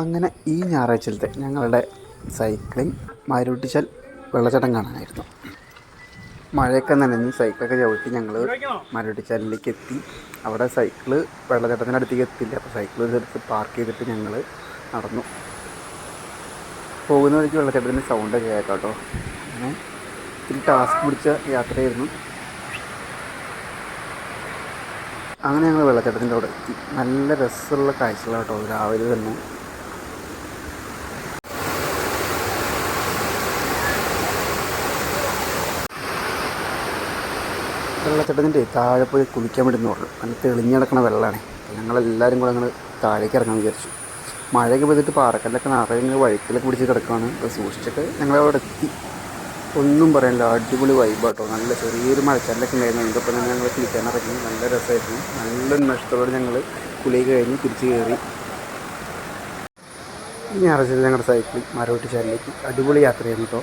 അങ്ങനെ ഈ ഞായറാഴ്ചയിലത്തെ ഞങ്ങളുടെ സൈക്ലിംഗ് മാരൂട്ടിച്ചാൽ വെള്ളച്ചാട്ടം കാണാനായിരുന്നു. മഴയൊക്കെ നനഞ്ഞ് സൈക്കിളൊക്കെ ചവിട്ടി ഞങ്ങൾ മരടിച്ചാലിലേക്ക് എത്തി. അവിടെ സൈക്കിൾ വെള്ളച്ചാട്ടത്തിന്റെ അടുത്തേക്ക് എത്തില്ല അപ്പോൾ സൈക്കിൾ എടുത്ത് പാർക്ക് ചെയ്തിട്ട് ഞങ്ങൾ നടന്നു. പോകുന്ന വഴിക്ക് വെള്ളച്ചാട്ടത്തിന്റെ സൗണ്ടൊക്കെ കേൾക്കാം കേട്ടോ. അങ്ങനെ ഇത്തിരി ടാസ്ക് പിടിച്ച യാത്രയായിരുന്നു. അങ്ങനെ ഞങ്ങൾ വെള്ളച്ചാട്ടത്തിന്റെ അവിടെ എത്തി. നല്ല രസമുള്ള കാഴ്ചകളാട്ടോ കേട്ടോ. രാവിലെ തന്നെ വെള്ളച്ചാട്ടത്തിന്റെ താഴെ പോയി കുളിക്കാൻ വേണ്ടി പറഞ്ഞു. നല്ല തെളിഞ്ഞ് കിടക്കണ വെള്ളമാണ് ഞങ്ങളെല്ലാവരും കൂടെ ഞങ്ങൾ താഴേക്ക് ഇറങ്ങാൻ വിചാരിച്ചു. മഴയൊക്കെ പെയ്തിട്ട് പാറക്കല്ലൊക്കെ നിറയെ ഇങ്ങനെ വഴുക്കിലൊക്കെ പിടിച്ച് കിടക്കുകയാണ് അത് സൂക്ഷിച്ചൊക്കെ ഞങ്ങളവിടെ എത്തി. ഒന്നും പറയാനില്ല. അടിപൊളി വൈബാട്ടോ. നല്ല ചെറിയൊരു മഴച്ചാലൊക്കെ ഉണ്ടായിരുന്നു. അതിന്റെ ഒപ്പം തന്നെ ഞങ്ങൾ കുളിക്കാൻ ഇറങ്ങി നല്ല രസമായിരുന്നു. നല്ല ഉന്മേഷത്തോടെ ഞങ്ങൾ കുളി കഴിഞ്ഞ് തിരിച്ച് കയറി. ഈ ഞായറാഴ്ച ഞങ്ങളുടെ സൈക്കിൾ മരവട്ടി ചാലിലേക്ക് അടിപൊളി യാത്രയായിരുന്നു കേട്ടോ